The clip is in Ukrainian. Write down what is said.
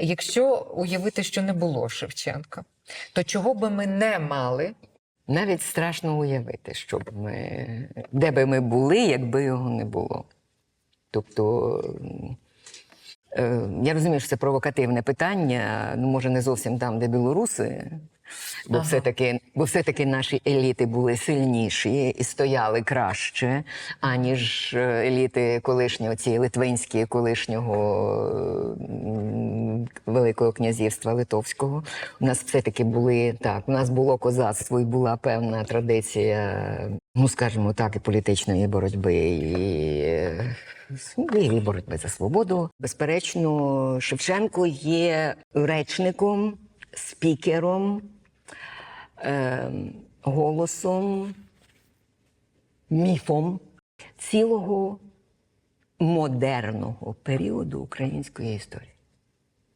Якщо уявити, що не було Шевченка, то чого би ми не мали? Навіть страшно уявити, що ми, де би ми були, якби його не було. Тобто, е, я розумію, що це провокативне питання, ну, може, не зовсім там, де білоруси, бо, Ага. все-таки, бо все-таки наші еліти були сильніші і стояли краще, аніж е, еліти колишнього, ці литвинські, колишнього Великого князівства Литовського. У нас все-таки були так, у нас було козацтво і була певна традиція, ну скажімо так, і політичної боротьби, і, і боротьби за свободу. Безперечно, Шевченко є речником, спікером, е, голосом, міфом цілого модерного періоду української історії.